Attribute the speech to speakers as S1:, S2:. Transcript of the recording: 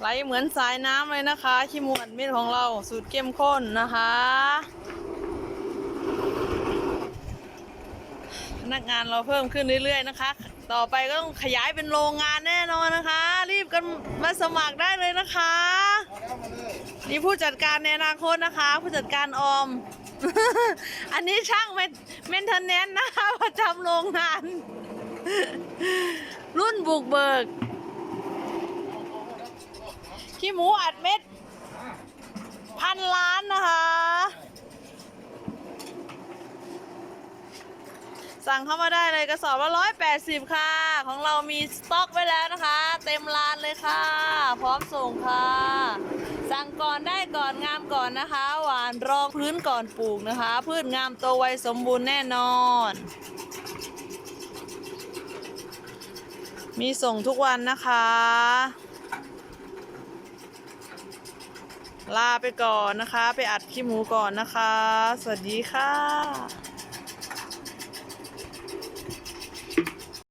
S1: ไหลเหมือนสายน้ำเลยนะคะขี้มูอัดเม็ดของเราสูตรเข้มข้นนะคะ พนักงานเราเพิ่มขึ้นเรื่อยๆนะคะ ต่อไปก็ต้องขยายเป็นโรงงานแน่นอนนะคะ รีบกันมาสมัครได้เลยนะคะนี่ผู้จัดการในอนาคตนะคะ ผู้จัดการออม อันนี้ช่างเมนเทนเนนนะคะประจำโรงงาน รุ่นบุกเบิก ขี้หมูอัดเม็ด พันล้านนะคะ สั่งเข้ามาได้เลยกระสอบละร้อยแปดสิบค่ะ ของเรามีสต็อกไว้แล้วนะคะ เต็มร้านเลยค่ะ พร้อมส่งค่ะ สั่งก่อนได้ก่อนงามก่อนนะคะ หวานรองพื้นก่อนปลูกนะคะ พืชงามโตไวสมบูรณ์แน่นอนมีส่งทุกวันนะคะ ลาไปก่อนนะคะ ไปอัดขี้หมูก่อนนะคะ สวัสดีค่ะ